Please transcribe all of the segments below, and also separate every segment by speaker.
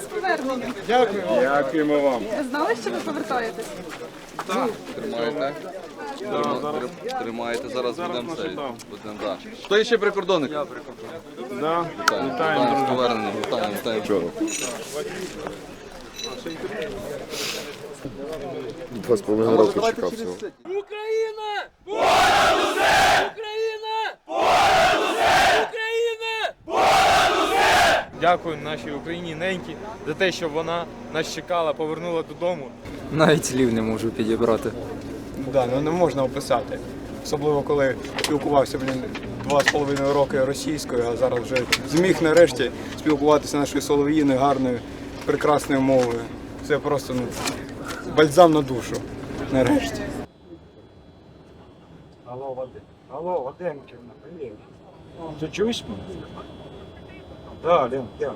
Speaker 1: з поверненням.
Speaker 2: Дякуємо вам.
Speaker 1: Ви знали, що ви повертаєтесь?
Speaker 3: Тримаєте. Тримаєте, зараз будемо цей. Будемо, да. Хто ще прикордонник? Я
Speaker 2: Да.
Speaker 3: Вітаємо,
Speaker 2: Вітаємо,
Speaker 3: вітаємо з поверненням, вітаємо, вітаємо. Чого?
Speaker 4: Два з половиною роки чекав цього.
Speaker 5: Україна! Україна!
Speaker 6: Дякую нашій Україні неньки за те, що вона нас чекала, повернула додому.
Speaker 7: Навіть слів не можу підібрати.
Speaker 8: Да, ну не можна описати. Особливо коли спілкувався блін, два з половиною роки російською, а зараз вже зміг нарешті спілкуватися нашою солов'їною, гарною, прекрасною мовою. Це просто ну, бальзам на душу. Нарешті.
Speaker 2: Алло, Вадим. Алло, Вадимківна, привіт. Ти чуєш мене? Да, Лен, я.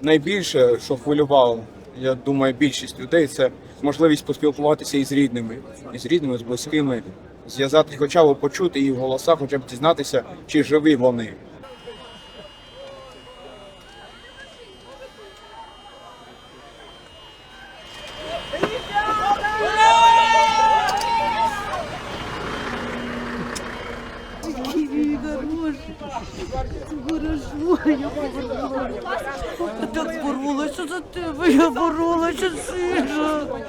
Speaker 8: Найбільше, що хвилювало, я думаю, більшість людей, це можливість поспілкуватися із рідними, із рідними, з близькими, зв'язати, хоча б почути їх голоса, хоча б дізнатися, чи живі вони.
Speaker 5: Так боролася за тебе, я боролася сильно.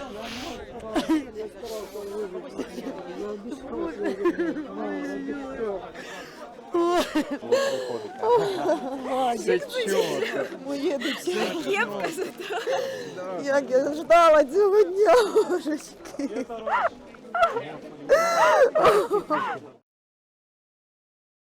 Speaker 9: Моє дитя. Як я ждала цього дня, божечки.